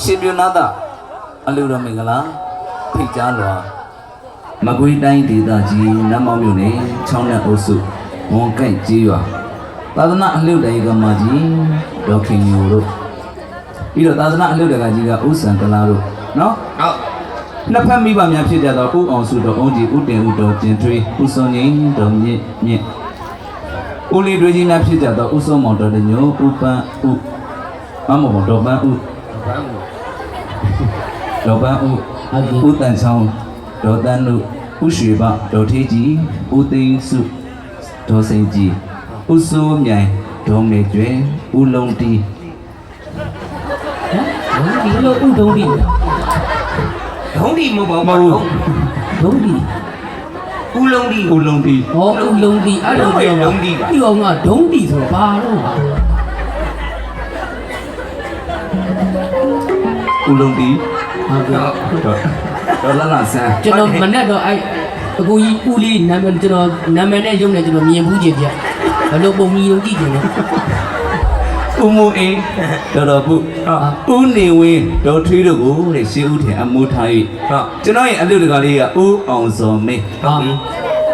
ရှင်ပြနာသာအလူတော်မင်္ဂလာဖိတ်ကြားလွာမကွေးတိုင်းဒေသကြီးနတ်မောင်မြို့နယ်ချောင်းလက်အုပ်စုဝန်ကိုက်ကြီးရွာသာသနာအလှုပ်တိုင်ကမကြီးဒေါခင်ညိုတို့ပြီးတော့သာသနာအလှုပ်တကကြီးကဥစ္ဆန်ကလာတို့နော်ဟုတ်နှစ်ဖက်မိဘများဖြစ်ကြသောဥအောင်စုတော်အုံးကြီးဥတင်ဥတော်ကျင်ထွေးဥစွန်ငိမ့်တော်မြင့်မြင့်ဦးလေးတွေကြီးများဖြစ်ကြသောဥစွန်မောင်တော်တညိုဥပန်းဥအမောင်တော်ပန်းဥ ဘာလို့ဒေါ်ပန်းဥဟုတ်ပြီဥတန်ချောင်းဒေါ်တန်းနုဥရွှေဘဒေါ်ထေးကြီးဥသိန်းစုဒေါ်စိန်ကြီးဥစိုးမြိုင်ဒေါ်မေကျွဲဥလုံးတီဟမ်ဒီလိုဥဒုံဒီဒုံးဒီမဟုတ်ပါမဘူးဟုတ်ဒုံဒီဦးလုံးဒီဥလုံးတီဟောဥလုံးဒီအဲ့လိုပြောဒုံဒီပါဒီအောင်ကဒုံဒီဆိုဘာတော့ ဟာဥလုံးတီဟုတ်ကဲ့ဒေါ်ဒေါ်လာလာဆန်းကျွန်တော်မနဲ့တော့အဲ့အကူကြီးဦးလေးနာမည်ကျွန်တော်နာမည်နဲ့ရုပ်နဲ့ကျွန်တော်မြင်ဘူးကြည့်ပြဘယ်လိုပုံကြီးရုံကြည့်ကြလဲဥမူအေးဒေါ်တော်ပုဥနေဝင်းဒေါ်ထွေးတို့ကိုတဲ့ရှေးဥထင်အမူထား၍ဟုတ်ကျွန်တော်ရဲ့အလူတကာလေးကဥအောင်စောမင်းဟာ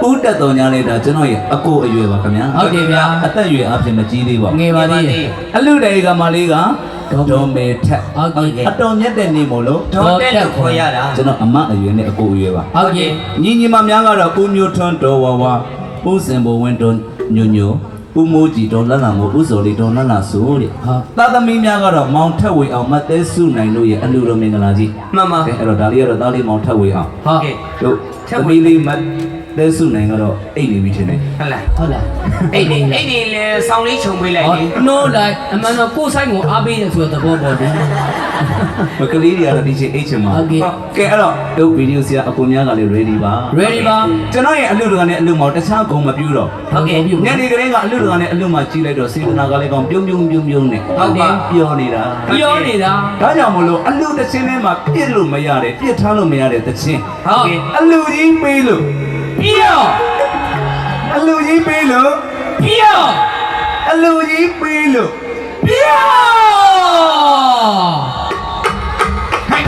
ဥတက်တော်ညာလေးဒါကျွန်တော်ရဲ့အကိုအရွယ်ပါခင်ဗျာဟုတ်တယ်ဗျာအသက်အရွယ်အပြင်မကြီးသေးပါဘူးငယ်ပါသေးတယ်အလူတေကမလေးကဒေါ်မေထက်ဟုတ်ကဲ့အတော်မြတ်တဲ့နေမို့လို့ဒေါ်တက်လို့ခေါ်ရတာကျွန်တော်အမအရွယ်နဲ့အကိုအရွယ်ပါဟုတ်ကဲ့ညီညီမများကတော့ဦးမျိုးထွန်းတော်ဝါဝါဦးစင်ဘဝင်းတော်ညိုညိုဦးမိုးကြည်တော်လတ်လံကိုဦးစော်လေးတော်လတ်လံဆိုတဲ့ဟာသာသမီများကတော့မောင်ထက်ဝေအောင်မသက်စုနိုင်လို့ရဲ့အလူတော်မင်္ဂလာကြီးမှန်ပါကဲအဲ့တော့ဒါလေးကတော့သားလေးမောင်ထက်ဝေအောင်ဟာကဲတို့သမီးလေးမ သက်စုနိုင်ကတော့အိတ်နေပြီထင်တယ်ဟုတ်လားဟုတ်လားအဲ့ဒီအဲ့ဒီလေဆောင်းလေးခြုံပေးလိုက်ဟောလေနိုးလိုက်အမှန်တော့ကိုယ်ဆိုင်ကိုအားပေးရဆိုတဲ့သဘောပေါ်တယ်မကလေးတွေကတော့ဒီချိန်အိတ်ချင်မှာဟုတ်ကဲ့ကဲအဲ့တော့တို့ဗီဒီယိုဆရာအကူများကလည်း ready ပါ ready ပါကျွန်တော်ရဲ့အလူတကနဲ့အလူမောင်တခြားဂုံမပြူတော့ဟုတ်ကဲ့ပြုညနေကလေးကအလူတကနဲ့အလူမှာကြီးလိုက်တော့စေတနာကလေးကောင်ပြုံးပြုံးပြုံးပြုံးနဲ့ဟုတ်ပါပြောနေတာပြောနေတာဒါကြောင့်မလို့အလူတစ်ချင်းထဲမှာပြစ်လို့မရတယ်ပြစ်ထားလို့မရတဲ့တစ်ချင်းဟုတ်ကဲ့အလူကြီးပေးလို့ ပြောအလူကြီးပေးလို့ပြောအလူကြီးပေးလို့ပြောဟေး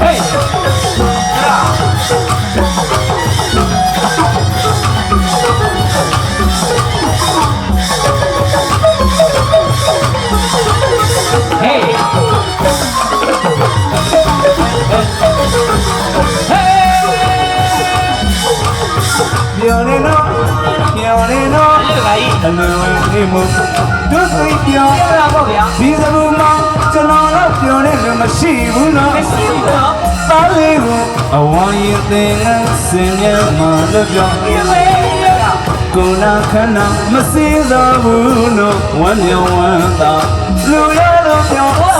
ဟေး တော့ပြောနေတော့အဲ့ဒါကြီးအလူကြီးမှုတို့စိတ်ပြောပြောတာပေါ့ဗျာဒီစဘူမှာကျွန်တော်တော့ပြောနေလို့မရှိဘူးနော်မရှိဘူးနော်သားလေးကိုအဝမ်းရည်တဲ့စင်မြမှာလို့ပြောဒီမေးရတာကိုနာခဏမစည်းသောဘူးနော်ဝမ်းမြောင်ဝမ်းသာလူရလို့ပြော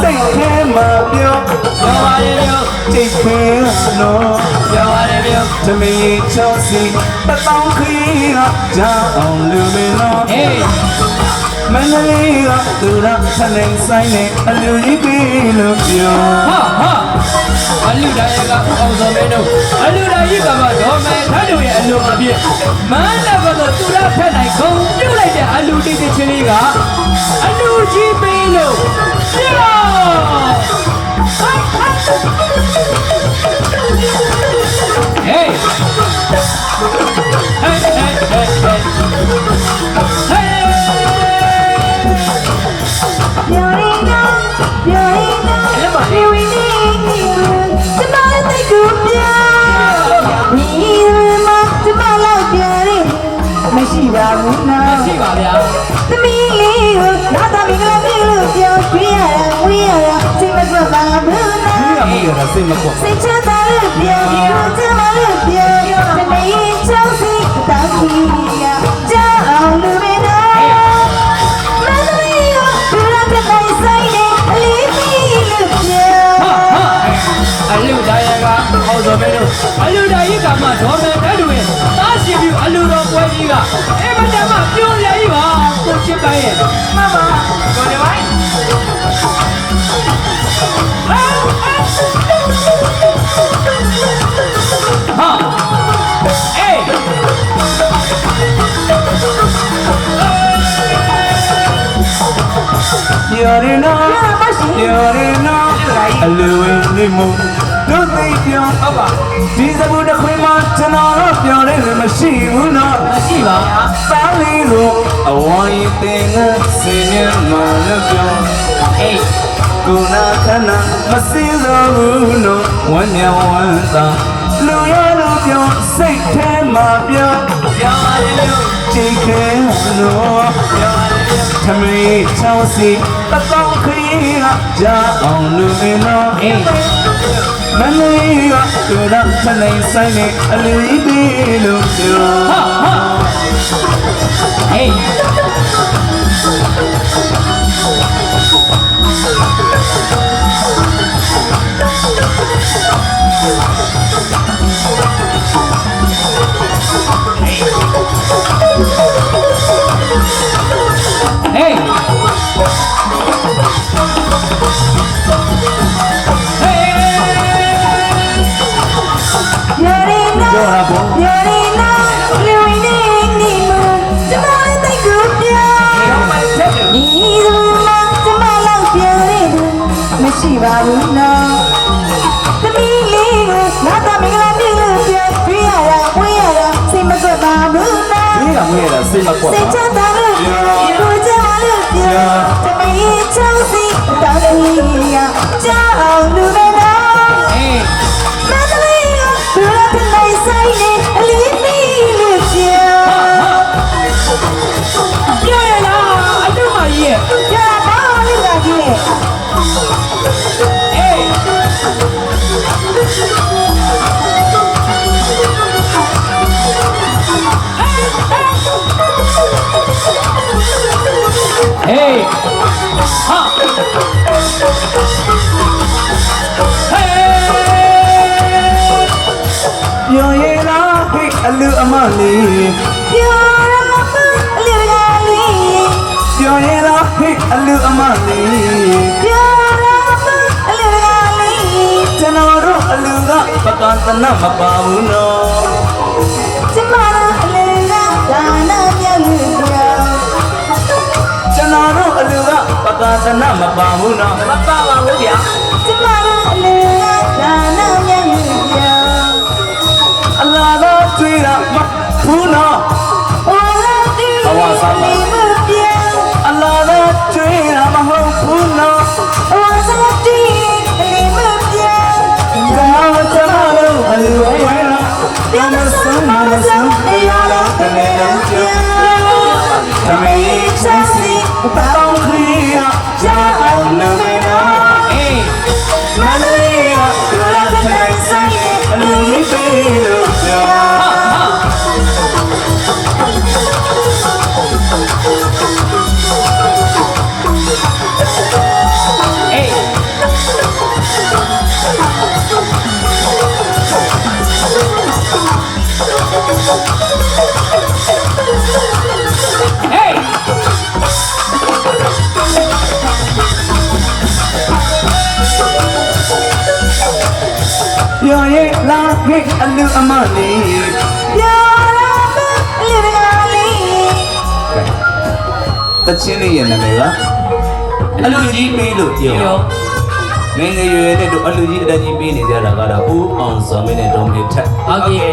စိတ်ထဲမှာပြောပြောပါရဲ့ပြောစိတ်ဖေးနော်ပြောပါရဲ့ပြောတမီချောစီပတောင်းခီကကြာအောင်လူမင်းနော်ဟေးမန္တလေးကသူရထနေဆိုင်နဲ့အလူကြီးပြီးလို့ပြောဟာဟာအလူဒါရကအောင်စောမင်းတို့အလူဒါကြီးကမှဒေါ်မဲထတ်တို့ရဲ့အ လူအပြည့်မန်းလည်းကတော့သူရဖက်နိုင်ခုံပြုတ်လိုက်တဲ့အလူတိတ်တိတ်ချင်းလေးကအလူကြီးပေးလို့ပြောဟေးဟေးဟေးဟေးဟေးပြောရင်းနာပြောရင်းနာ ရှိပါဘူးနော်ရှိပါဗျာသမီးလေးကိုငါသမီးကလေးလို့ပြောပြရတာဝေးရတာစိတ်မကွပါဘူးနော်ဒီကမိရတာစိတ်မကွစိတ်ချတာလို့ပြောပြောကျမလို့ပြောသမီးချောင်းစီတောင်းကြီးကကြောက်အောင်လူမင်းတို့မန္တလေးကိုဒူရတဲ့နိုင်ဆိုင်နေအလေးကြီးလို့ပြောအလူဒါရကအောင်စောမင်းတို့အလူဒါကြီးကမှဒေါ်မဲ အဲ့မတမ်းမပြုံးလိုက်ပါကိုချစ်ပါရဲ့မမတော်တယ်ပါဟာအေးရရနာရရနာအလွေနေမို့ တို့သိပြောဟုတ်ပါဒီစဘူးတစ်ခွင်မှာကျွန်တော်တော့ပြောတယ်မရှိဘူးနော်မရှိပါပါလီလိုအဝိုင်းတင်ကစင်ရမလို့ပြောအေးကိုနာခဏမစင်းတော့ဘူးလို့ဝမ်းမြောက်ဝမ်းသာလူရလို့ပြောစိတ်ထဲမှာပြောပြောရတယ်လို့ချိန်ခဲလို့ပြောရတယ်လို့ ထမေးချောင်းစီတတောင်းခရီးကကြာအောင်လူမင်းတော့အေးမလေးကကိုယ်တော့ချနိုင်ဆိုင်နေအလူကြီးပြီလို့ပြောဟာဟာအေးဟေး ကမွေးရတာစိတ်မကွက် say, ပါ Chatalu, you Jamal, the me, Chelsea, Dalia, Jao, Lumena. အေး အလူအမလေးပြောရမှာအလေးကလေးပြောရလားဟိတ်အလူအမလေးပြောရမှာအလေးကလေးကျွန်တော်တို့အလူကပကသနာမပါဘူးနော်ကျမတို့အလေးကဒါနာမြောက်လို့ပြောကျွန်တော်တို့အလူကပကသနာမပါဘူးနော်မပါပါဘူးဗျာ မ အလူအမလေးပြောရမှာအလေးကလေးတချင်းလေးရဲ့နာမည်ကအလူကြီးပြီလို့ပြောပြောငယ်ငယ်ရွယ်ရွယ်နဲ့တို့အလူကြီးအတက်ကြီးပြီးနေကြတာကတော့ဦးအောင်စော်မင်းနဲ့ဒေါ်မေထက်ဟုတ်ကဲ့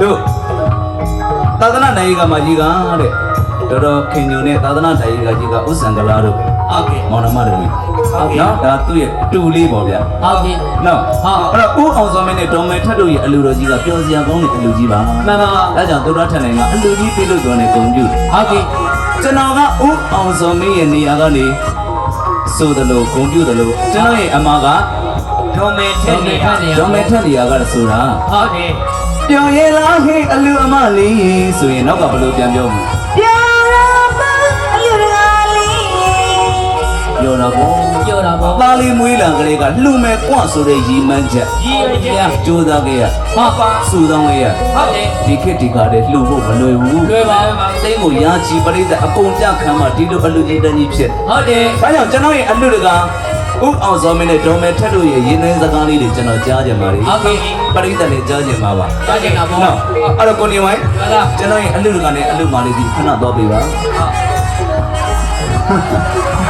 တို့သာသနာနိုင်ကမကြီးကတဲ့တော်တော်ခင်ညုံနဲ့သာသနာနိုင်ကကြီးကဥစ္ဆံကလာတို့ ဟုတ်ကဲ့မောင်နှမတို့ကြီးနော်ဒါသူ့ရဲ့တူလေးပေါ့ဗျာဟုတ်ကဲ့နော်ဟုတ်အဲ့တော့ဦးအောင်စော်မင်းနဲ့ဒေါ်မေထက်တို့ရဲ့အလူတော်ကြီးကပျော်စရာကောင်းတဲ့အလူကြီးပါမှန်ပါဒါကြောင့်သူတော်ထက်နိုင်ကအလူကြီးပြီလို့ပြောနေဂုံပြုတယ်ဟုတ်ကဲ့ကျွန်တော်ကဦးအောင်စော်မင်းရဲ့နေရာကနေဆိုတယ်လို့ဂုံပြုတယ်လို့ကျွန်တော်ရဲ့အမကဒေါ်မေထက်နေရတယ်ဒေါ်မေထက်နေရာကဆိုတာဟုတ်ကဲ့ပြော်ရဲလားဟေးအလူအမလေးဆိုရင်နောက်ကဘယ်လိုပြန်ပြောမလဲ ပြောတာပေါ့ပြောတာပေါ့ပါလီမွေးလံကလေးကလှူမဲ့ကွဆိုတဲ့ရီမန်းချက်ကြီးရကြီးကြိုးစားခဲ့ရပါပါစူတောင်းခဲ့ရဟုတ်တယ်ဒီခေတ်ဒီကားတဲ့လှူဖို့မလွယ်ဘူးလွယ်ပါပါသိန်းကိုရာချီပရိသတ်အကုန်ကြခံမှဒီလိုအလူကြီးတန်းကြီးဖြစ်ဟုတ်တယ်။ဒါကြောင့်ကျွန်တော်ရဲ့အလူတကာဥအောင်စောမင်းနဲ့ဒေါ်မဲထက်တို့ရဲ့ရင်းနှီးစကားလေးတွေကျွန်တော်ကြားကြပါလိမ့်ဟုတ်ကဲ့ပရိသတ်လည်းကြားကြပါပါကြားကြတာပေါ့နော်အဲ့တော့ကိုနေဝိုင်းဟုတ်လားကျွန်တော်ရဲ့အလူတကာနဲ့အလူမာလေးဒီခဏတော့ပေးပါအဲ့လားမှာ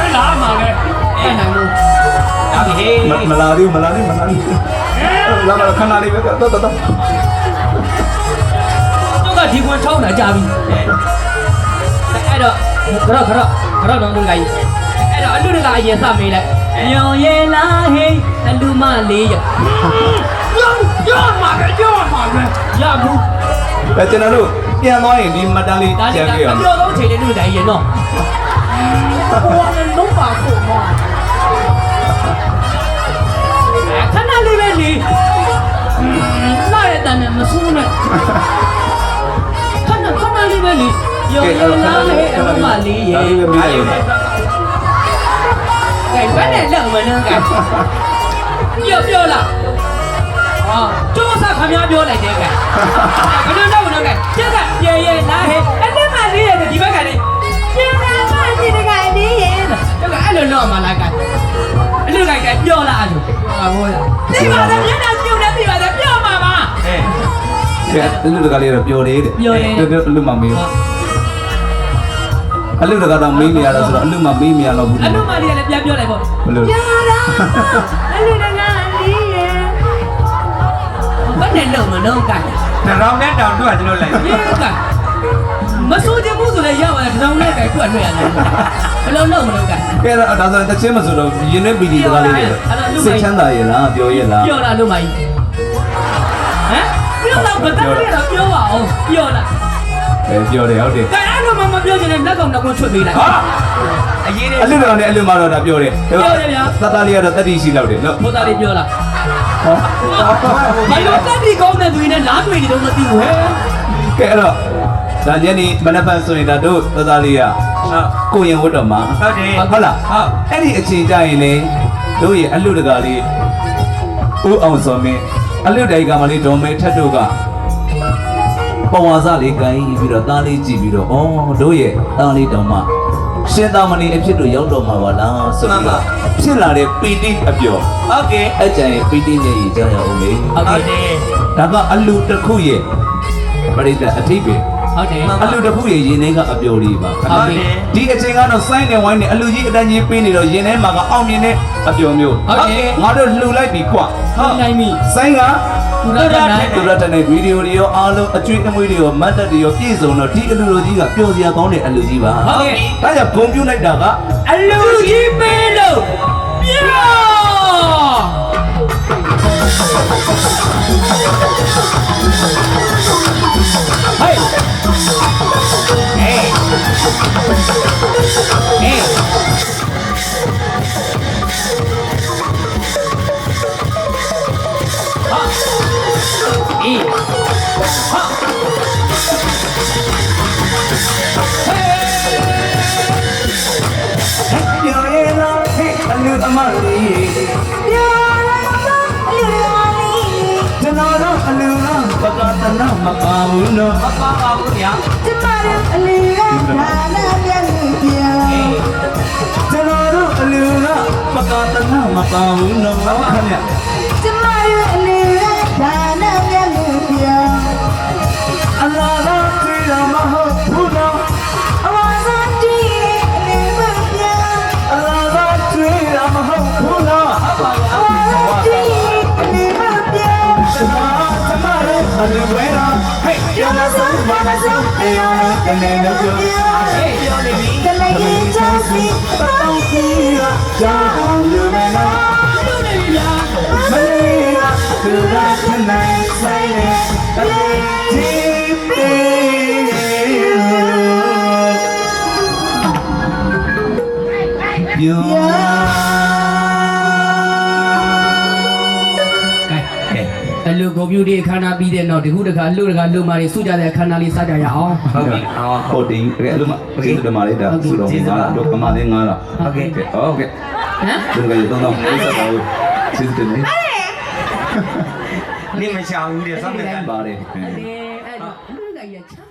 လေတ တ်နိုင်လို့ဒါပြီဟေးမမလာသေးဘူးမလာသေးဘူးမလာသေးဘူးလာလာခဏလေးပဲတော့တော့တော့သူကဒီကွန်ထောင်းတာကြာပြီအဲ့တော့ခရော့ခရော့ခရော့တော့လူလိုက်အဲ့တော့အလူတကအရင်စမေးလိုက်ညောင်ရဲလားဟေးအလူမလေးရရောရောမှာပဲရောမှာပဲရဘူးအဲကျွန်တော်တို့ပြန်သွားရင်ဒီမတန်လေးဒါကျကြီးန်ကခဲ့ရအအောင်ပြောဆုံးချိန်တဲ့လူတိုင်းရင်တော့ဟိုကလည်းလုံးပါဖို့မော ခဏခဏလေးပဲလေရောရလာဟဲ့အမလေးရေဒါလေးပဲမြည်ရကဲဘယ်နဲ့လောက်မလဲကဲပြောပြောလားဟာကျိုးစားခမများပြောလိုက်တယ်ကဲဘယ်လိုလုပ်မလဲကဲကျက်ကရေရေလာဟဲ့အတက်မလေးရေဒီဘက်ကလေကျက်ကမရှိတကယ်လေးရေကျက်ကအဲ့လိုလုပ်မှလားကဲအဲ့လိုကဲပြောလားအဲ့လိုဟာဘောရဒီပါလေမျက်နှာ ကဲအလူတကလေးတော့ပျော်သေးတယ်အလူမမေးအလူတကတော့မေးနေရတော့ဆိုတော့အလူမမေးမရတော့ဘူးအဲ့လိုမှလည်းပြန်ပြောလိုက်ပေါ့ဘယ်လိုပြောတာအလူတကားလေးရဲ့ဘယ်နဲ့လုပ်မလို့ကဲတောင်နဲ့တောင်တို့ကကျွန်တော်လိုက်ရေကမဆိုးချင်ဘူးဆိုလည်းရပါတယ်တောင်နဲ့ကြိုက်ထွက်ထွက်ရတယ်ဘယ်လိုလုပ်မလို့ကကဲတော့ဒါဆိုတချင်းမဆိုတော့ရင်နဲ့ပီဒီတကားလေးစိတ်ချမ်းသာရဲ့လားပြောရဲ့လားပြောလာလို့မကြီးဟမ် ပြောလာဘယ်တော့လဲတော့ပြောပါအောင်ပြောလာအဲပြောတယ်ဟုတ်တယ်ကဲအဲ့လိုမှမပြောချင်တဲ့လက်ကောင်တော့ကိုချွတ်ပေးလိုက်ဟာအရေးတွေအလူတော်နဲ့အလူမတော်တာပြောတယ်တတလေးကတော့တတိရှိလောက်တယ်နော်ဘုသားလေးပြောလာဟောဘာလို့တက်ပြီးကောင်းတဲ့သူတွေနဲ့လားတွေ့နေတော့မသိဘူးဟဲ့ကဲအဲ့တော့ဒါညနေမနက်ဖြန်ဆိုရင်ဒါတို့တတလေးကဟုတ်ကိုရင်ဝတ်တော်မှာဟုတ်တယ်ဟုတ်လားဟုတ်အဲ့ဒီအချိန်ကြရင်လေတို့ရဲ့အလူတကာလေးဦးအောင်စောမင်း အလူတိုင်ကမလေးဒေါ်မဲထက်တို့ကပဝါစလေးကိုင်းပြီးတော့တားလေးကြည့်ပြီးတော့ဩတို့ရဲ့တားလေးတောင်မှရှင်သာမဏေအဖြစ်တို့ရောက်တော့မှာပါလားဆိုပြီးတော့ဖြစ်လာတဲ့ပီတိအပျော်ဟုတ်ကဲ့အကြံရဲ့ပီတိနဲ့ရကြရအောင်လေဟုတ်ဟုတ်ကဲ့တယ်ဒါကအလူတစ်ခုရဲ့ပရိသတ်အထိပ္ပယ် ဟုတ်တယ်အလူတစ်ခုရဲ့ရင်ထဲကအပျော်လေးပါဟုတ်တယ်ဒီအချိန်ကတော့စိုင်းနေဝိုင်းနေအလူကြီးအတန်းကြီးပေးနေတော့ရင်ထဲမှာကအောင်မြင်တဲ့အပျော်မျိုးဟုတ်တယ်ငါတို့လှူလိုက်ပြီကွာဟုတ်နိုင်ပြီစိုင်းကကုရတနိုင်သူရတဲ့ဗီဒီယိုတွေရောအားလုံးအကျွေးအမွေးတွေရောမတ်တက်တွေရောပြည့်စုံတော့ဒီအလူလိုကြီးကပျော်စရာကောင်းတဲ့အလူကြီးပါဟုတ်ကဲ့ဒါကြောင့်ဂုံပြုတ်လိုက်တာကအလူကြီးပေးလို့ပြော အေးဟာပျော်ရလားဟဲ့အလူအမလေးပြောတာအလူတကားလေးကျွန်တော်တို့အလူကပကတနာမပါဘူးနော်မပါပါဘူးဗျာကျမတို့အလူကဒါနာမျက်နှာပြောကျွန်တော်တို့အလူကပကတနာမပါဘူးနော်ခင်ဗျ ပြောကျွန်တော်ကျွန်မတို့အလူဝဲတော့ဟဲ့ပြောမဆုံးဘာမဆုံးပြောလို့တနေ့တော့ပြောဟေးပြောနေပြီတနေ့ရင်ချစီတောင်းစီရကြောင်းလူမနာ လေးကသူရခနိုင်ဆိုင်တဲ့တလေးကြီးပေးပြောကဲအလူကွန်ပျူတာအခမ်းအနားပြီးတဲ့နောက်ဒီခုတခါလူတခါလူမာတွေစုကြတဲ့အခမ်းအနားလေးစကြရအောင်ဟုတ်ကဲ့အော်ဟိုတင်အဲ့လိုမှကျေးဇူးတင်ပါလေဒါဆုတော်မှာတော့အမလေးငါလားဟုတ်ကဲ့ဟုတ်ကဲ့ဟမ်ဒီကရတော့တော့ဆက်ပါဦးကျေးဇူးတင်နေနေမချောင်ဘူးတဲ့စောင့်နေတယ်ပါတယ်အဲ့ဒါလူကရချမ်းသာ